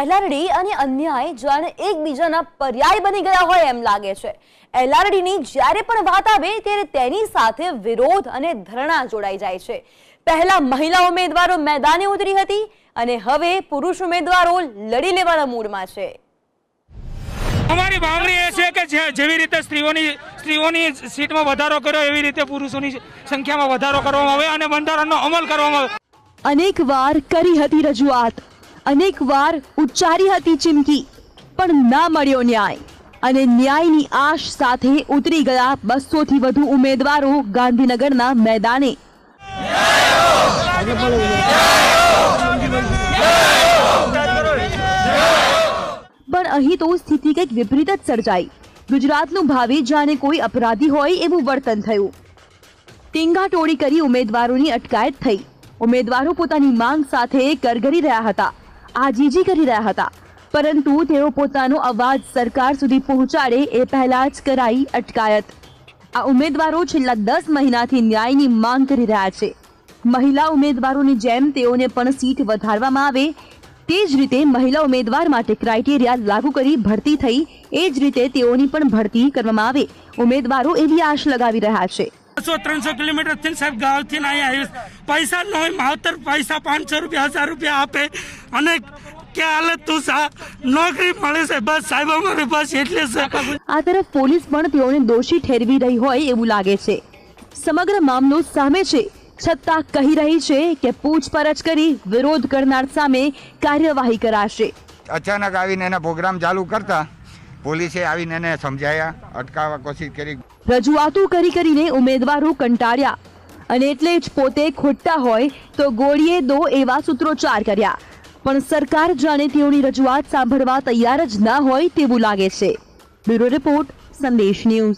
LRD અને અન્યાય જાણે એકબીજાના પર્યાય બની ગયા હોય એમ લાગે છે. એલઆરડીની જ્યારે પણ વાત આવે ત્યારે તેની સાથે વિરોધ અને ધરણા જોડાઈ જાય છે. પહેલા મહિલા ઉમેદવારો મેદાને ઉતરી હતી અને હવે પુરુષ ઉમેદવારો લડી લેવાના મૂડમાં છે. અમારી માંગણી એ છે કે જેવી રીતે સ્ત્રીઓની સ્ત્રીઓની સીટમાં વધારો કર્યો એવી રીતે પુરુષોની સંખ્યામાં વધારો કરવામાં આવે અને બંધારણનો અમલ કરવામાં આવે અનેક વાર કરી હતી રજૂઆત. અનેક વાર ઉચ્ચારી હતી ચીમકી, પણ ના મળ્યો ન્યાય. અને ન્યાયની આશ સાથે ઉતરી ગયા બસોથી વધુ ઉમેદવારો ગાંધીનગરના મેદાને. પણ અહીં તો સ્થિતિ કંઈક વિપરીત જ સર્જાઈ. ગુજરાતનું ભાવિ જાણે કોઈ અપરાધી હોય એવું વર્તન થયું. ટીંગાટોળી કરી ઉમેદવારોની અટકાયત થઈ. ઉમેદવારો પોતાની માંગ સાથે કરગરી રહ્યા હતા. આજીજી કરી રહ્યા હતા. પરંતુ તેઓ પોતાનો અવાજ સરકાર સુધી પહોંચાડે એ પહેલા જ કરાઈ અટકાયત. આ ઉમેદવારો છેલ્લા દસ મહિનાથી ન્યાયની માંગ કરી રહ્યા છે. મહિલા ઉમેદવારોની જેમ તેઓને પણ સીટ વધારવામાં આવે તે જ રીતે મહિલા ઉમેદવાર માટે ક્રાઇટેરિયા લાગુ કરી ભરતી થઈ એ જ રીતે તેઓની પણ ભરતી કરવામાં આવે. ઉમેદવારો એવી આશ લગાવી રહ્યા છે. બસો ત્રણસો કિલોમીટર થઈને સાહેબ ગામથી અહીંયા આવીશ. પૈસા ન હોય માવતર પૈસા પાંચસો રૂપિયા હજાર રૂપિયા આપે. અને કે હાલત તું સા? નોકરી મળે છે બસ સાહેબ અમારે બસ એટલે છે. આ તરફ પોલીસ પણ તેઓને દોષી ઠેરવી રહી હોય એવું લાગે છે. સમગ્ર મામલો સામે છે. છતાં કહી રહી છે કે પૂછપરછ કરી વિરોધ કરનાર સામે કાર્યવાહી કરાશે. અચાનક આવીને એના પ્રોગ્રામ ચાલુ કરતા પોલીસે આવીને એને સમજાયા અટકાવવા કોશિશ કરી. રજૂઆતો કરી કરીને ઉમેદવારો કંટાળ્યા. અને એટલે જ પોતે ખોટા હોય તો ગોળીએ દો એવા સૂત્રોચ્ચાર કર્યા. પણ સરકાર જાણે તેઓની રજૂઆત સાંભળવા તૈયાર જ ના હોય તેવું લાગે છે. Bureau report, Sandesh news.